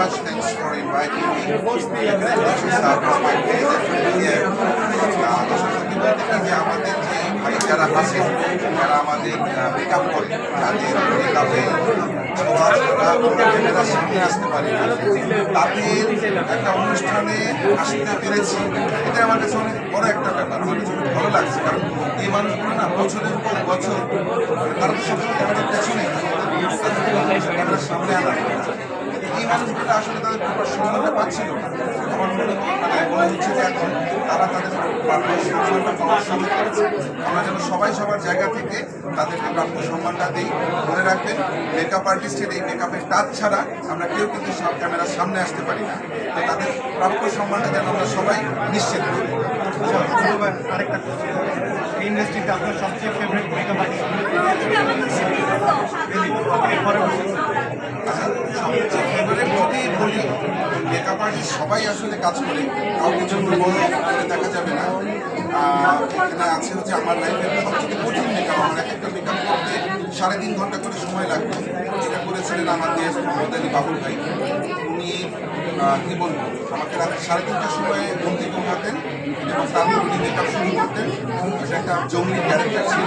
much. Thanks for inviting me. আমাদের যে ভাই যারা আছে যারা আমাদের মেকআপ করে তাদের মেকআপে ক্যামেরার সামনে আসতে পারে না। তাদের একটা অনুষ্ঠানে আসতে পেরেছি এটা আমার কাছে অনেক বড় একটা ব্যাপার আমার কাছে ভালো লাগছে কারণ এই মানুষগুলো না বছরের পর বছর তারা সবসময় ক্যামেরার পেছনে ক্যামেরার সামনে আনা মানুষগুলো আসলে তাদের প্রপার সম্মানটা পাচ্ছিল না। আমার মনে হয় মানে মনে হচ্ছে যে এখন তারা তাদের প্রাপ্য সম্মানটা পাওয়ার সুযোগ করেছে। আমরা যেন সবাই সবার জায়গা থেকে তাদেরকে প্রাপ্য সম্মানটা দিই মনে রাখবেন মেকআপ আর্টিস্টের এই মেকআপের টাচ ছাড়া আমরা কেউ কিন্তু সব ক্যামেরার সামনে আসতে পারি না। তো তাদের প্রাপ্য সম্মানটা যেন আমরা সবাই নিশ্চিত করি। আচ্ছা আরেকটা প্রশ্ন এই ইন্ডাস্ট্রিতে আপনার সবচেয়ে ফেভারিট মেকআপ আর্টিস্ট এরপরে বলুন। আচ্ছা, সবচেয়ে ফেভারিট যদি বলি মেকআপ আর্টিস্ট সবাই আসলে কাজ করে। কাউকে জন্য দেখা যাবে না। এখানে আছে হচ্ছে আমার লাইফের সবচেয়ে কঠিন মেকআপ। আমার এক একটা মেকআপ করতে সাড়ে তিন ঘণ্টা করে সময় লাগবে। এটা করেছিলেন আমার দেশ মোহাম্মদ আলী বাবুল ভাই। উনি কি বলব? আমাকে রাত সাড়ে তিনটার সময় ঘুম থেকে উঠাতেন এবং তারপর উনি মেকআপ শুরু করতেন। এটা একটা জঙ্গলি ক্যারেক্টার ছিল।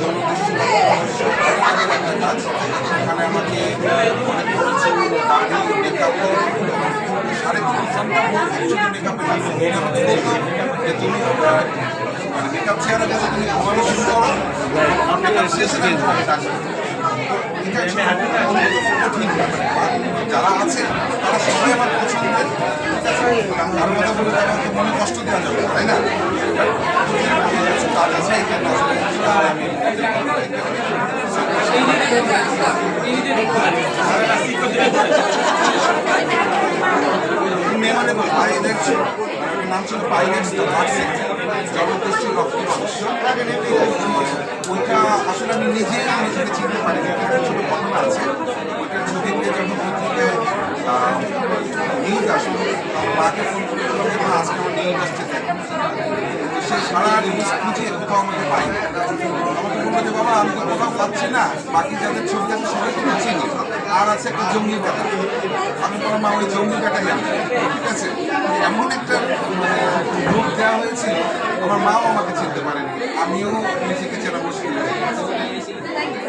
জনগোষ্ঠী আগের একটা কাজ। এখানে আমাকে অনেক খরচ দাড়ি মেকআপ সাড়ে তিন অ্যাকচুয়ালি মেকআপে বলতো যে তুমি মানে মেকআপ চেয়ারে গেছে তুমি এটা আছে তারা সবাই আমার পছন্দের কষ্ট দেওয়া যাবে তাই না কাজ আছে আমি মেমোরেবল বাইরের ছিল নাম ছিল বাইরের জবরদস্তি রক্তের ওইটা আসলে আমি নিজে নিজেকে চিনতে পারি একটা ছোট ঘটনা আছে। ওইটার ছবি দিয়ে যখন পত্রিকায় নিউজ আসলে আমার মাকে ফোন করে বললাম আজকে আমার নিউ ইন্ডাস্ট্রি দেখো। সে সারা নিউজ খুঁজে কোথাও আমাকে পাই। আমাকে বলল যে, বাবা, আমি তো কোথাও পাচ্ছি না। বাকি যাদের ছবি আছে সবাই কিন্তু চিনি। আর আছে একটা জঙ্গলি ব্যাটা আমি বললাম মা ওই জঙ্গলি কাটা আমি। ঠিক আছে? এমন একটা রূপ দেওয়া হয়েছিল আমার মাও আমাকে চিনতে পারেনি। আমিও নিজেকে চেনা মুশকিল হয়ে গেছে।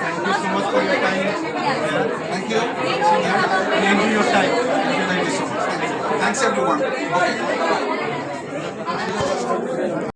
Thank you so much for your time. Thank you Thank you. Thank you thank you